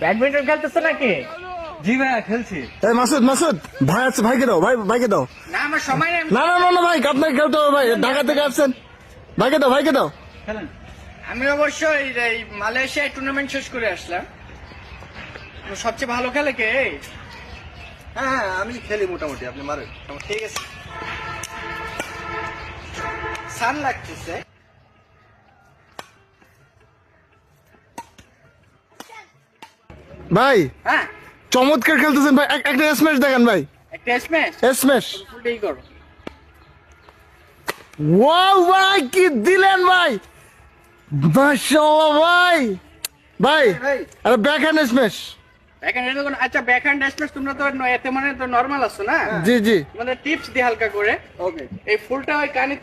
Badminton খেলতেছো নাকি? জি ভাইয়া খেলছি। এই মাসুদ মাসুদ ভাই আছে ভাইকে দাও ভাই ভাইকে দাও। না আমার সময় নেই না না না না ভাই আপনাকে খেলতে হবে ভাই ঢাকা থেকে আসছেন। ভাইকে দাও ভাইকে দাও। খেলেন? আমি অবশ্য এই এই মালয়েশিয়ায় টুর্নামেন্ট শেষ করে আসলাম। সবচেয়ে ভালো খেলে কে? হ্যাঁ হ্যাঁ আমি খেলি মোটামুটি আপনি মারেন। ঠিক আছে। সান লাগতেছে। ভাই হ্যাঁ। চমৎকার খেলতেছেন ভাই। একটা স্ম্যাশ দেখেন ভাই। একটা স্ম্যাশ স্ম্যাশ ফুলটাই করো। ওয়াও ভাই কি দিলেন ভাই। মাশাআল্লাহ ভাই। ভাই আরে ব্যাক হ্যান্ড স্ম্যাশ ব্যাকহ্যান্ড কোন- আচ্ছা ব্যাকহ্যান্ড স্ম্যাশ তোমরা তো এতে মানে তো নর্মাল আছো না? জি জি। মানে টিপস দি হালকা করে। ওকে এই ফুলটা ওই কানিতে